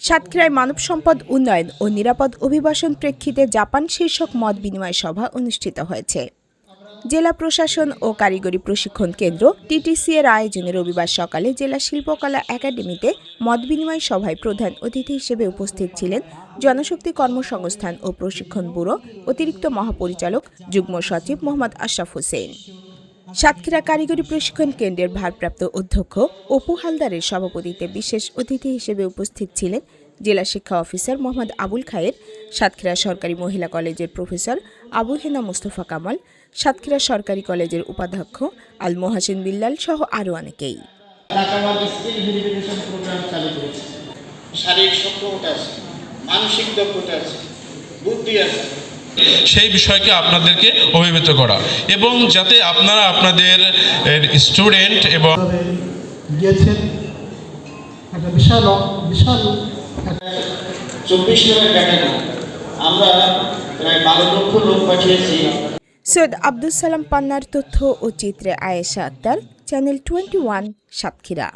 সাতক্ষীরায় মানব সম্পদ উন্নয়ন ও নিরাপদ অভিবাসন প্রেক্ষিতে জাপান শীর্ষক মত বিনিময় সভা অনুষ্ঠিত হয়েছে। জেলা প্রশাসন ও কারিগরি প্রশিক্ষণ কেন্দ্র টিটিসি এর আয়োজনে রবিবার সকালে জেলা শিল্পকলা একাডেমিতে মত বিনিময় সভায় প্রধান অতিথি হিসেবে উপস্থিত ছিলেন জনশক্তি কর্মসংস্থান ও প্রশিক্ষণ ব্যুরো অতিরিক্ত মহাপরিচালক, যুগ্ম সচিব মোহাম্মদ আশরাফ হোসেন। সাতক্ষীরা কারিগরি প্রশিক্ষণ কেন্দ্রের ভারপ্রাপ্ত অধ্যক্ষ অপু হালদারের সভাপতিত্বে বিশেষ অতিথি হিসেবে উপস্থিত ছিলেন জেলা শিক্ষা অফিসার মোহাম্মদ আবুল খায়ের, সাতক্ষীরা সরকারি মহিলা কলেজের প্রফেসর আবু হেনা মুস্তফা কামাল, সাতক্ষীরা সরকারি কলেজের উপাধ্যক্ষ আল মোহাসিন বিল্লাল সহ আরও অনেকেই। শারীরিক সক্ষমতা আছে, মানসিক দক্ষতা আছে, বুদ্ধি আছে। সেই বিষয়কে আপনাদেরকে অভিভূত করা। এবং যাতে আপনারা আপনাদের স্টুডেন্ট এবং গিয়েছেন। একটা বিশাল বিশাল চব্বিশ আমরা প্রায় বারো লক্ষ লোক পাঠিয়েছি। সৈয়দ আব্দুল সালাম পান্নার তথ্য ও চিত্রে Ayesha Akter channel twenty one Satkhira.